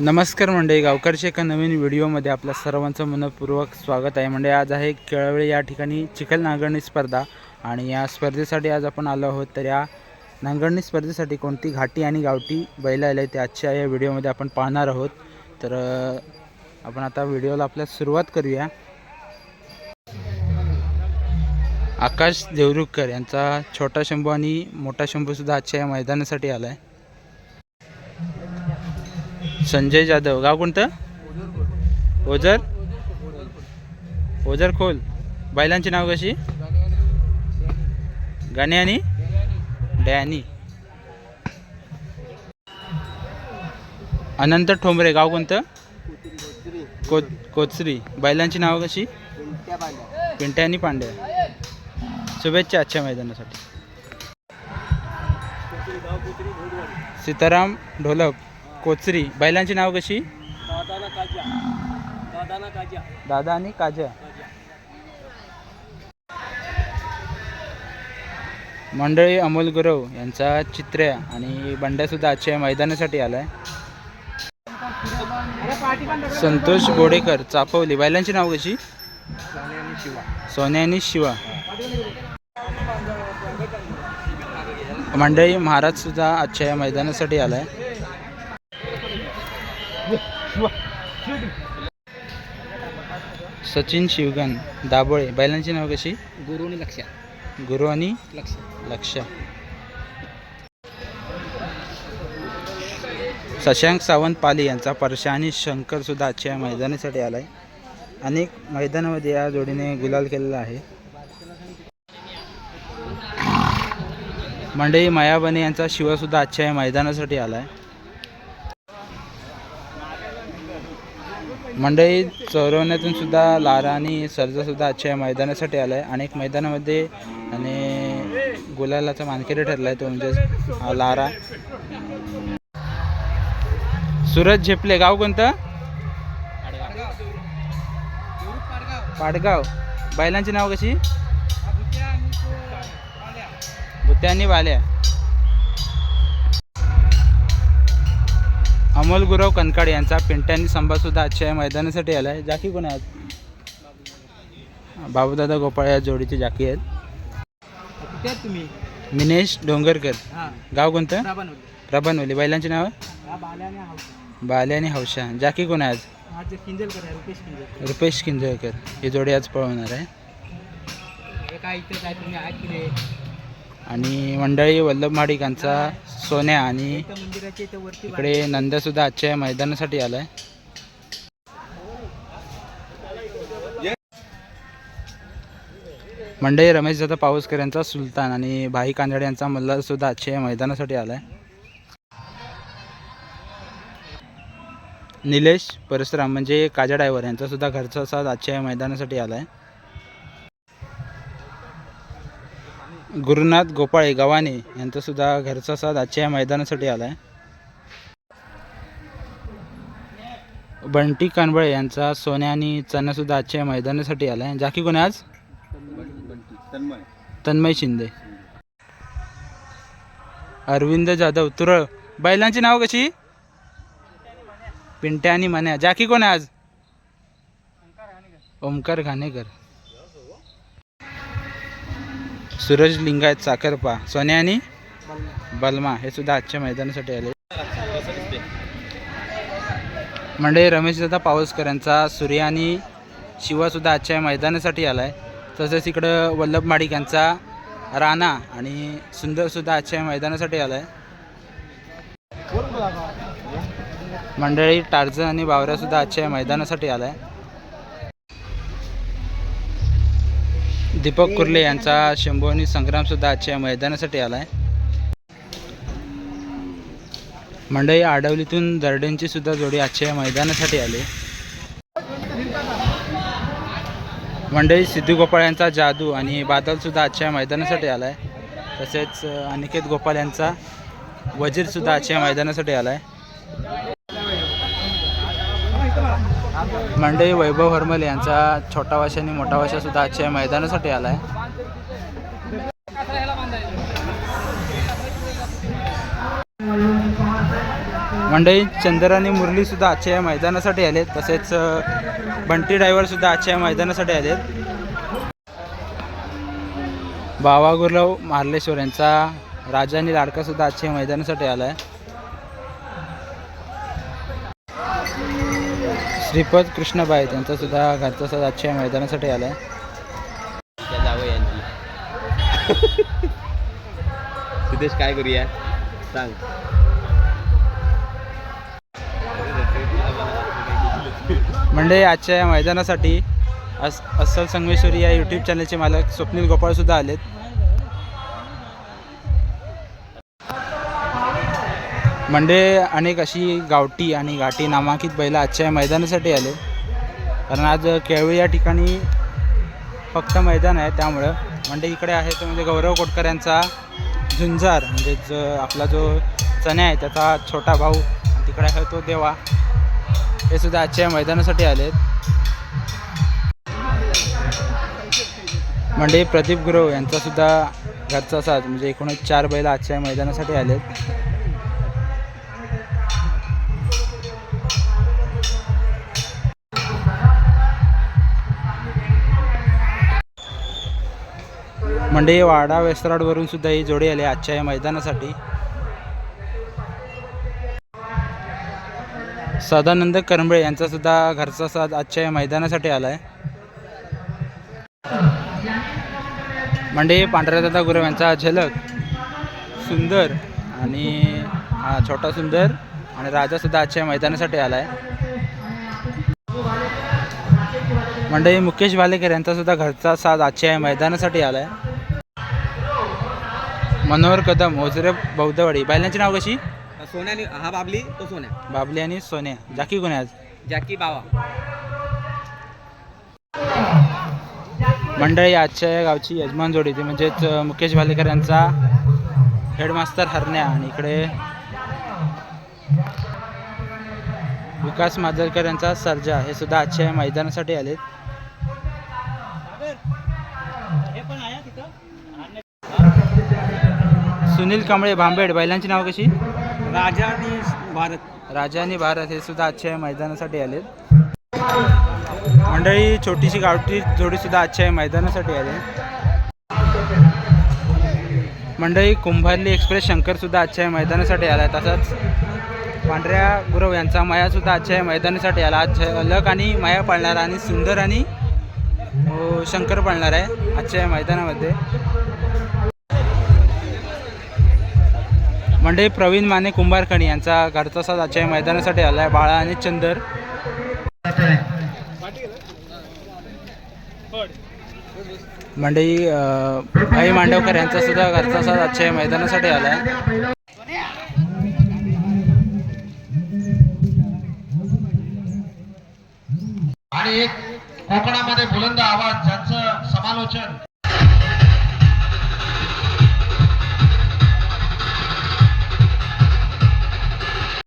नमस्कार मंडळी गावकरच्या एका नवीन व्हिडिओमध्ये आपल्या सर्वांचं मनपूर्वक स्वागत आहे. म्हणजे आज आहे केळवळे या ठिकाणी चिखल नांगरणी स्पर्धा आणि या स्पर्धेसाठी आज आपण आलो आहोत. तर या नांगरणी स्पर्धेसाठी कोणती घाटी आणि गावठी बैल आले ते आजच्या या व्हिडिओमध्ये आपण पाहणार आहोत. तर आपण आता व्हिडिओला आपल्या सुरुवात करूया. आकाश देवरुखकर यांचा छोटा शंभू आणि मोठा शंभूसुद्धा आजच्या या मैदानासाठी आला आहे संजय जाधव. गाव कोणतं? ओझर? ओझर खोल. बैलांची नाव कशी? गाणे आणि? डॅनी. अनंत ठोंबरे. गाव कोणतं? को कोचरी बैलांची नाव कशी? पिंट्या आणि पांड्या. शुभेच्छा आजच्या मैदानासाठी. सीताराम ढोलक कोचरी. बैलांची नाव कशी? दादाना काजा दादाना काजा दादा आणि काजा मंडळी अमोल गुरव यांचा चित्र्या आणि बंड्यासुद्धा आजच्या मैदानासाठी आलाय. संतोष बोडेकर चापवली. बैलांची नाव कशी? सोन्या आणि शिवा. मंडळी महाराज सुद्धा आजच्या या मैदानासाठी आलाय. सचिन शिवगण दाबोळे बैलांची नाव कशी? गुरुनी लक्ष गुरु आणि लक्ष लक्ष शशांक सावंत पाली यांचा परशा आणि शंकर सुद्धा आजच्या मैदानासाठी आलाय. अनेक मैदानामध्ये या जोडीने गुलाल केलेला आहे. मंडई मायाबने यांचा शिवसुद्धा आजच्या या मैदानासाठी आलाय. मंडई चौरवण्यातून सुद्धा लारा आणि सर्जा आजच्या या मैदानासाठी आलाय. अनेक मैदानामध्ये आणि गुलालाचा मानकरी ठरलाय तो म्हणजे लारा. सूरज झेपले. गाव कोणतं? पाडगाव. बैलांची नाव कशी? भुत्या आणि बाल्या. अमोल गुरव कनकाड यांचा पिंट्या आणि संभा सुद्धा आजच्या या मैदानासाठी आलाय. जाकी कोण आहेत? बाबूदादा गोपाळ या जोडीचे जाकी आहेत. तुम्ही? मिनेश डोंगरकर. गाव कोणतं? प्रभानवली बैलांची नावं? हा बाल्याने हा बाले आणि हौशा जाकी कोण आहे आज आहे रुपेश किंजळकर ही जोडी आज पळवणार आहे. आणि मंडळी वल्लभ माडिकांचा सोन्या आणि इकडे नंद्यासुद्धा आजच्या मैदानासाठी आला आहे मंडळी रमेश दादा पाऊसकर यांचा सुलतान आणि भाई कांदळे यांचा मल्हारसुद्धा आजच्या मैदानासाठी आला आहे निलेश परशुराम म्हणजे काजा डायव्हर यांचा सुद्धा घरचा साथ आजच्या या मैदानासाठी आला आहे गुरुनाथ गोपाळे गव्हाणे यांचासुद्धा घरचा साथ आजच्या या मैदानासाठी आला आहे. बंटी कानबळे यांचा सोन्या आणि चना आजच्या या मैदानासाठी आला आहे. जाकी कोण आहे आज? तन्मय शिंदे. अरविंद जाधव तुरळ. बैलांची नाव कशी? पिंट्या आणि मन्या. जाकी कोण आहे आज? ओमकार घाणेकर. सूरज लिंगायत साखरपा सोन्या आणि बलमा हे सुद्धा आजच्या मैदानासाठी आले मंडळी रमेशदादा पावसकर यांचा सूर्या आणि शिवासुद्धा आजच्या मैदानासाठी आला आहे तसेच इकडं वल्लभ माडिक यांचा राणा आणि सुंदरसुद्धा आजच्या मैदानासाठी आहे मंडळी टार्झन आणि बावऱ्यासुद्धा आजच्या मैदानासाठी आहे दीपक कुर्ले यांचा शंभू आणि संग्राम आजच्या मैदानासाठी आलाय. मंडई आडवलीतून दर्डेंची सुद्धा जोडी आजच्या मैदानासाठी आली. मंडई सिद्धू गोपाळ यांचा जादू आणि बादलसुद्धा आजच्या मैदानासाठी मैदानासाठी आलाय. तसेच अनिकेत गोपाल यांचा वजीरसुद्धा आजच्या मैदानासाठी आला आहे मंडई वैभव हरमल यांचा छोटा वाशा आणि मोठा वाशा सुद्धा आजच्या मैदानासाठी आला आहे मंडई चंदर आणि मुरली सुद्धा आजच्या या मैदानासाठी आलेत. तसेच बंटी ड्रायव्हर सुद्धा आजच्या या मैदानासाठी आलेत. बावा गुरव मार्लेश्वर यांचा राजा आणि लाडका सुद्धा आजच्या मैदानासाठी आला आहे श्रीपद कृष्णबाई त्यांचा सुद्धा घरचा सुद्धा आजच्या या मैदानासाठी आलाय. जावं यांची सिद्धेश काय करूया? सांग. म्हणजे आजच्या या मैदानासाठी अस अस्सल संगमेश्वरी या यूट्यूब चॅनलचे मालक स्वप्नील गोपाळ सुद्धा आलेत. म्हणजे अनेक अशी गावठी आणि घाटी नामांकित बैलं आजच्या मैदानासाठी आले. कारण आज केळवे या ठिकाणी फक्त मैदान आहे त्यामुळं म्हणजे इकडे आहे तो म्हणजे गौरव कोटकर यांचा झुंजार म्हणजे जो आपला जो चण्या आहे त्याचा छोटा भाऊ तिकडे आहे तो देवा. हे सुद्धा आजच्या मैदानासाठी आलेत म्हणजे प्रदीप गुरव यांचा सुद्धा घरचा साथ म्हणजे एकूणच चार बैल आजच्या मैदानासाठी आलेत. म्हणजे वाडा वेसराडवरून सुद्धा ही जोडी आली आजच्या या मैदानासाठी. सदानंद करंबळे यांचा सुद्धा घरचा साथ आजच्या या मैदानासाठी आलाय. म्हणजे पांढऱ्यादादा गुरव यांचा झलक सुंदर आणि हा छोटा सुंदर आणि राजा सुद्धा आजच्या या मैदानासाठी आलाय. म्हणजे मुकेश भालेकर यांचा सुद्धा घरचा साथ आजच्या या मैदानासाठी आलाय. मनोहर कदम ओझरे बौद्धवाडी. बैलांची नाव कशी? सोन्याने हा बाबली तो सोन्या. बाबली आणि सोन्या. जाकी कोण आहे आज? जॅकी बावा. मंडळी आजच्या या गावची यजमान जोडी ती म्हणजेच अ, मुकेश भालेकर यांचा हेडमास्तर हरण्या. आणि इकडे विकास माजलकर यांचा सर्जा. हे सुद्धा आजच्या या मैदानासाठी आलेत. सुनील कांबळे भांबेड बैलांची नाव कशी? राजा आणि भारत. राजा आणि भारत हे सुद्धा आजच्या मैदानासाठी आलेत. मंडळी छोटीशी गावठी जोडी सुद्धा आजच्या मैदानासाठी आले. मंडळी कुंभारली एक्सप्रेस शंकर सुद्धा आजच्या मैदानासाठी आला. तसंच पांढऱ्या गुरव यांचा माया सुद्धा आजच्या मैदानासाठी आला. आज झलक आणि माया पाळणार आणि सुंदर आणि शंकर पाळणार आहे आजच्या मैदानामध्ये. म्हणजे प्रवीण माने कुंभारखणी यांचा घरचा साथ आजच्या या मैदानासाठी आला आहे बाळा आणि चंदर. मंडई भाई मांडवकर यांचा सुद्धा घरचा साथ आजच्या या मैदानासाठी आला आहे आणि एक कोकणामध्ये बुलंद आवाज ज्यांचं समालोचन